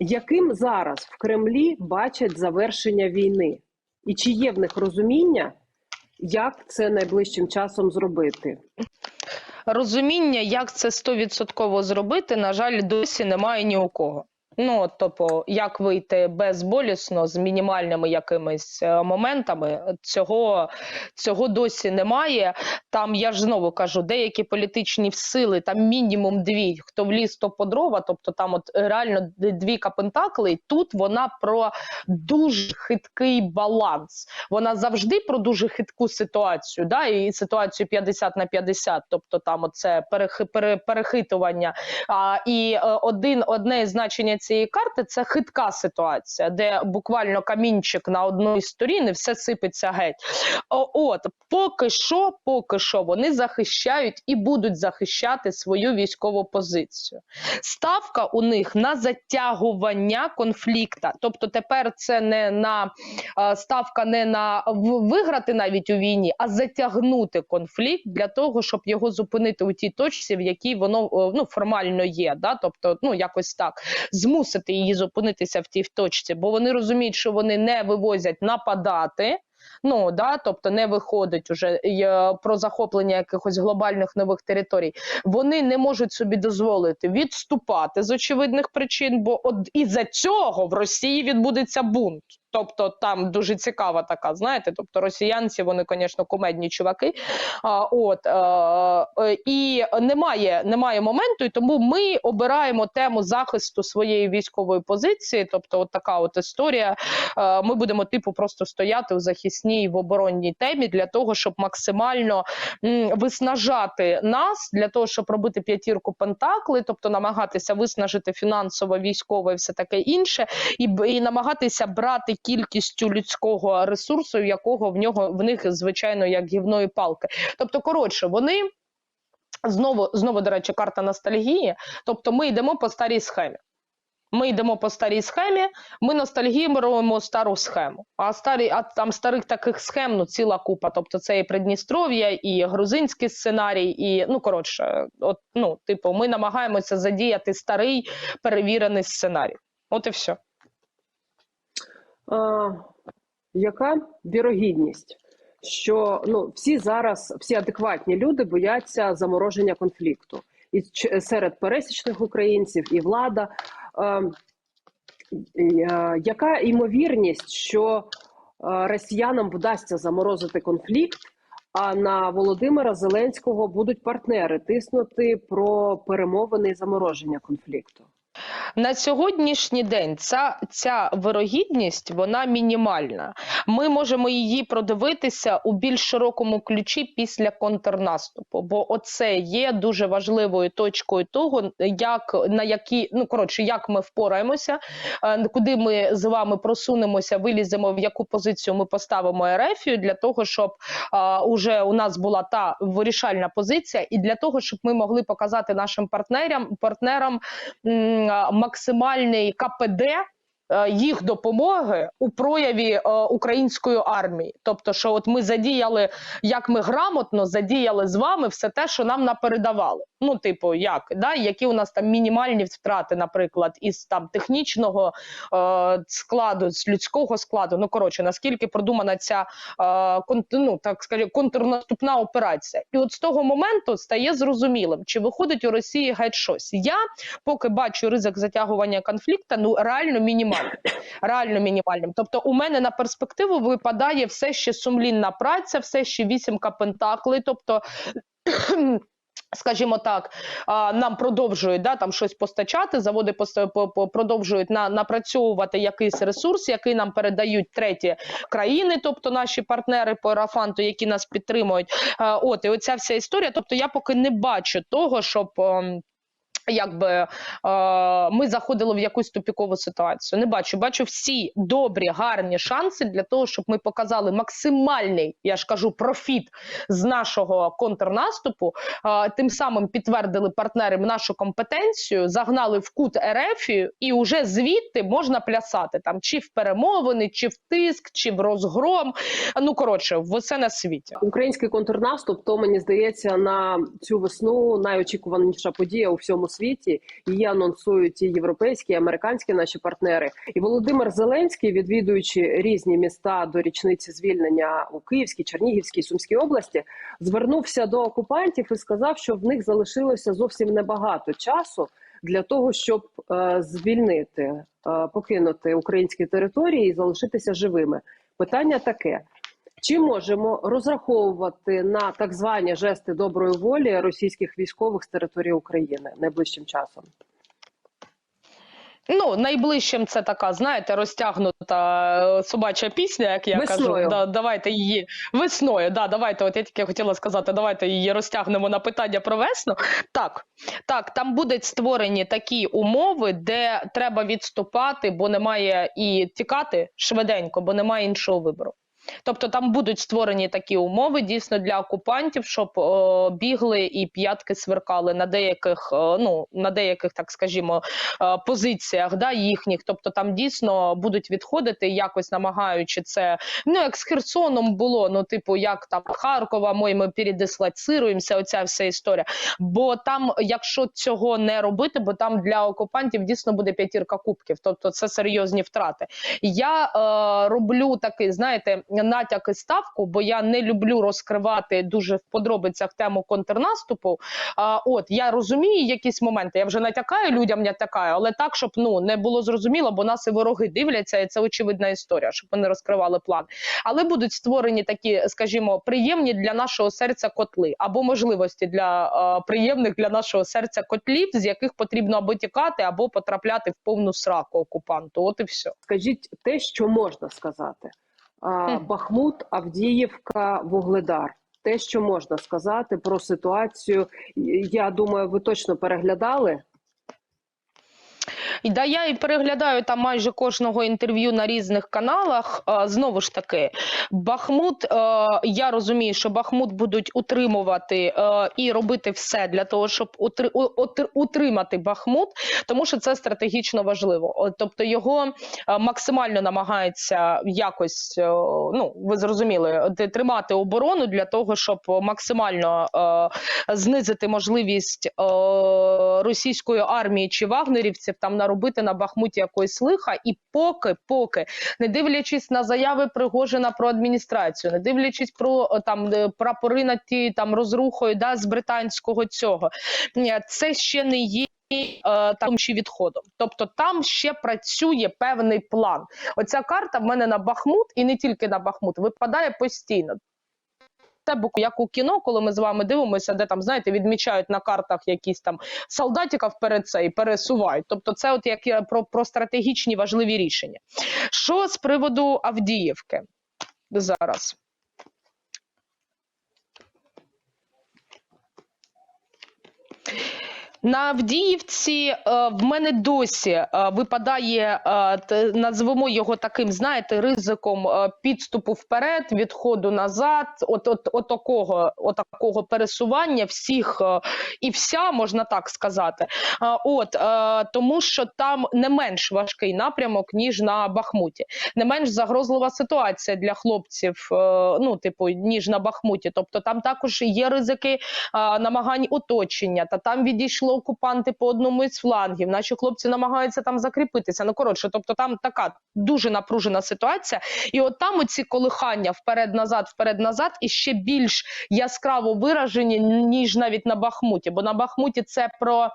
яким зараз в Кремлі бачать завершення війни, і чи є в них розуміння, як це найближчим часом зробити? Розуміння, як це стовідсотково зробити, на жаль, досі немає ні у кого. Ну, тобто, як вийти безболісно з мінімальними якимись е, моментами, цього, цього досі немає. Там я ж знову кажу, деякі політичні сили, там мінімум дві, хто вліз, то по дрова, тобто там от реально д- двійка пентаклей. Тут вона про дуже хиткий баланс. Вона завжди про дуже хитку ситуацію, да, і ситуацію 50 на 50, тобто там оце перехи, пере, перехитування. А, і е, один, одне значення цієї карти це хитка ситуація, де буквально камінчик на одній сторін і все сипеться геть. От поки що, поки що вони захищають і будуть захищати свою військову позицію. Ставка у них на затягування конфлікта. Тобто тепер це не на ставка не на виграти навіть у війні, а затягнути конфлікт для того, щоб його зупинити у тій точці, в якій воно ну формально є. Да? Тобто, ну якось так змусити її зупинитися в тій точці, бо вони розуміють, що вони не вивозять нападати. Ну да, тобто не виходить уже е, про захоплення якихось глобальних нових територій. Вони не можуть собі дозволити відступати з очевидних причин, бо от із-за цього в Росії відбудеться бунт. Тобто там дуже цікава така, знаєте, тобто росіянці, вони, звісно, кумедні чуваки. А, от, е, е, і немає, немає моменту, і тому ми обираємо тему захисту своєї військової позиції. Тобто, от така от історія. Е, ми будемо типу просто стояти у захисній в оборонній темі для того, щоб максимально м, виснажати нас, для того, щоб робити п'ятірку пентакли, тобто намагатися виснажити фінансово, військово і все таке інше, і, і намагатися брати кількістю людського ресурсу, якого в нього в них звичайно як гівної палки. Тобто, коротше, вони. Знову, знову, до речі, карта ностальгії. Тобто, ми йдемо по старій схемі. Ми йдемо по старій схемі, ми ностальгіруємо стару схему. А старі, а там старих таких схем ну ціла купа. Тобто це і Придністров'я, і грузинський сценарій, і ну коротше, от ну, типу, ми намагаємося задіяти старий перевірений сценарій. От і все. А, яка вірогідність, що ну всі зараз, всі адекватні люди бояться замороження конфлікту, і серед пересічних українців, і влада. Е, яка ймовірність, що росіянам вдасться заморозити конфлікт, а на Володимира Зеленського будуть партнери тиснути про перемовини і замороження конфлікту? На сьогоднішній день ця, ця вирогідність вона мінімальна. Ми можемо її продивитися у більш широкому ключі після контрнаступу, бо оце є дуже важливою точкою того, як на які ну коротше, як ми впораємося, е, куди ми з вами просунемося, виліземо, в яку позицію ми поставимо Ерефію для того, щоб а, уже у нас була та вирішальна позиція, і для того, щоб ми могли показати нашим партнерам партнерам а, максимальний КПД. Е, Їх допомоги у прояві е, української армії, тобто, що от ми задіяли, як ми грамотно задіяли з вами все те, що нам напередавали. Ну, типу, як да, які у нас там мінімальні втрати, наприклад, із там технічного е, складу, з людського складу. Ну коротше, наскільки продумана ця е, кон, ну, так скажімо, контрнаступна операція, і от з того моменту стає зрозумілим, чи виходить у Росії геть щось. Я поки бачу ризик затягування конфлікту, ну реально Реально мінімальним. Тобто, у мене на перспективу випадає все ще сумлінна праця, все ще вісімка пентаклей. Тобто. Скажімо так, нам продовжують да, там щось постачати, заводи продовжують на, напрацьовувати якийсь ресурс, який нам передають треті країни, тобто наші партнери по Аерофанту, які нас підтримують. От і оця вся історія. Тобто, я поки не бачу того, щоб. Якби е, ми заходили в якусь тупікову ситуацію. Не бачу, бачу всі добрі, гарні шанси для того, щоб ми показали максимальний, я ж кажу, профіт з нашого контрнаступу. Е, тим самим підтвердили партнерам нашу компетенцію, загнали в кут Ерефію, і вже звідти можна плясати там чи в перемовини, чи в тиск, чи в розгром. Ну коротше, в на світі. Український контрнаступ, то мені здається, на цю весну найочікуваніша подія у всьому світі. Її анонсують і європейські, і американські наші партнери. І Володимир Зеленський, відвідуючи різні міста до річниці звільнення у Київській, Чернігівській, Сумській області, звернувся до окупантів і сказав, що в них залишилося зовсім небагато часу для того, щоб е, звільнити, е, покинути українські території і залишитися живими. Питання таке: чи можемо розраховувати на так звані жести доброї волі російських військових з території України найближчим часом? Ну, найближчим це така, знаєте, розтягнута е, собача пісня, як я Весною. кажу. Да, давайте її весною. Да, давайте, от я тільки хотіла сказати, давайте її розтягнемо на питання про весну. Так, так, там будуть створені такі умови, де треба відступати, бо немає і тікати швиденько, бо немає іншого вибору. Тобто там будуть створені такі умови дійсно для окупантів, щоб е, бігли і п'ятки сверкали на деяких, е, ну на деяких, так скажімо, е, позиціях да, їхніх. Тобто там дійсно будуть відходити, якось намагаючи це. Ну як з Херсоном було, ну типу, як там Харкова, ми, ми передислоцируємося, оця вся історія. Бо там, якщо цього не робити, бо там для окупантів дійсно буде п'ятірка кубків, тобто це серйозні втрати. Я е, роблю такий, знаєте, натяк і ставку, бо я не люблю розкривати дуже в подробицях тему контрнаступу. А, от я розумію якісь моменти. Я вже натякаю людям, натякаю, але так, щоб ну не було зрозуміло, бо нас і вороги дивляться, і це очевидна історія, щоб вони розкривали план. Але будуть створені такі, скажімо, приємні для нашого серця котли або можливості для е, приємних для нашого серця котлів, з яких потрібно або тікати, або потрапляти в повну сраку окупанту. От і все. Скажіть те, що можна сказати: А. Бахмут, Авдіївка, Вугледар. Те, що можна сказати про ситуацію, я думаю, ви точно переглядали. І да, я і переглядаю там майже кожного інтерв'ю на різних каналах. Знову ж таки, Бахмут. е, я розумію, що Бахмут будуть утримувати е, і робити все для того, щоб утри, утримати Бахмут, тому що це стратегічно важливо. Тобто його е, максимально намагається якось, ну ви зрозуміли, тримати оборону для того, щоб максимально знизити можливість російської армії чи вагнерівців там наробити на Бахмуті якоїсь лиха, і поки, поки не дивлячись на заяви Пригожина про адміністрацію, не дивлячись про е, там е, прапори над ті там розрухою да, з британського цього, це ще не є. е, Там чи відходом, тобто там ще працює певний план. Оця карта в мене на Бахмут, і не тільки на Бахмут, випадає постійно. Бук- як у кіно, коли ми з вами дивимося, де там знаєте, відмічають на картах якісь там солдатика вперед це і пересувають. Тобто, це от як я про, про стратегічні важливі рішення. Що з приводу Авдіївки зараз? На Авдіївці е, в мене досі е, випадає, е, назвемо його таким, знаєте, ризиком підступу вперед, відходу назад, от, от, от, от пересування всіх і вся, можна так сказати. От, тому що там не менш важкий напрямок, ніж на Бахмуті. Не менш загрозлива ситуація для хлопців, ну, типу, ніж на Бахмуті. Тобто там також є ризики намагань оточення, та там відійшли окупанти по одному із флангів. Наші хлопці намагаються там закріпитися. Ну коротше, тобто там така дуже напружена ситуація. І от там оці колихання вперед-назад, вперед-назад, і ще більш яскраво виражені ніж навіть на Бахмуті. Бо на Бахмуті це про,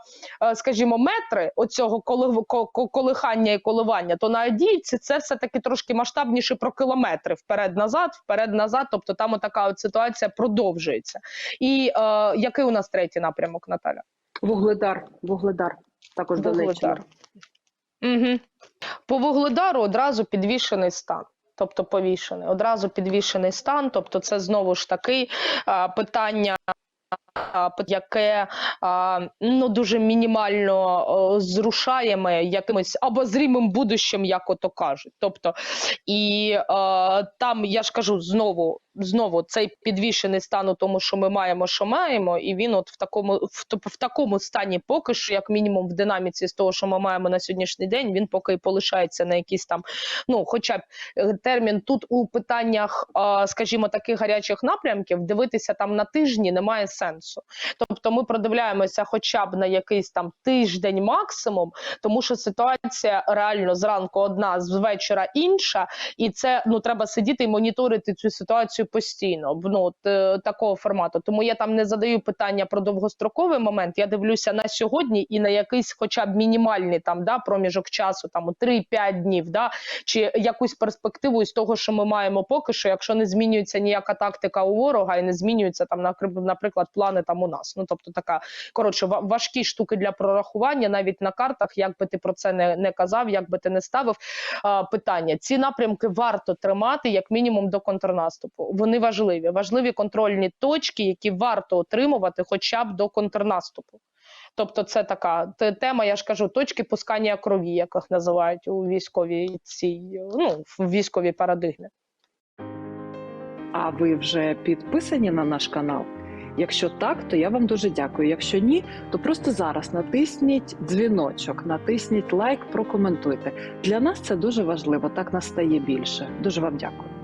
е, скажімо, метри оцього коли- ко- ко- колихання і коливання. То на Адіївці це все таки трошки масштабніше про кілометри вперед-назад, вперед-назад. Тобто там отака от ситуація продовжується. І е, який у нас третій напрямок, Наталя? Вугледар, Вугледар, також Донеччина. Угу. По Вугледару одразу підвішений стан. Тобто повішений, одразу підвішений стан. Тобто, це знову ж таки а, питання, яке ну дуже мінімально зрушаємо якимось обозрімим будущим, як ото кажуть. Тобто, і там я ж кажу знову знову цей підвішений стан у тому, що ми маємо, що маємо, і він от в такому в, в такому стані, поки що, як мінімум, в динаміці з того, що ми маємо на сьогоднішній день, він поки і полишається на якийсь там, ну хоча б е, термін тут у питаннях, скажімо, таких гарячих напрямків, дивитися там на тижні немає сенсу. Тобто ми продивляємося хоча б на якийсь там тиждень максимум, тому що ситуація реально зранку одна, з вечора інша, і це ну треба сидіти і моніторити цю ситуацію постійно. б, Ну от, е, такого формату. Тому я там не задаю питання про довгостроковий момент. Я дивлюся на сьогодні і на якийсь, хоча б мінімальний там да проміжок часу, там у 3-5 днів, да чи якусь перспективу із того, що ми маємо поки що, якщо не змінюється ніяка тактика у ворога і не змінюються там, наприклад, плани там у нас. Ну тобто така коротше, важкі штуки для прорахування, навіть на картах, як би ти про це не, не казав, як би ти не ставив а, питання. Ці напрямки варто тримати як мінімум до контрнаступу. Вони важливі, важливі контрольні точки, які варто отримувати, хоча б до контрнаступу. Тобто, це така тема, я ж кажу, точки пускання крові, як їх називають у військовій цій ну в військовій парадигмі. А ви вже підписані на наш канал? Якщо так, то я вам дуже дякую. Якщо ні, то просто зараз натисніть дзвіночок, натисніть лайк, прокоментуйте. Для нас це дуже важливо. Так нас стає більше. Дуже вам дякую.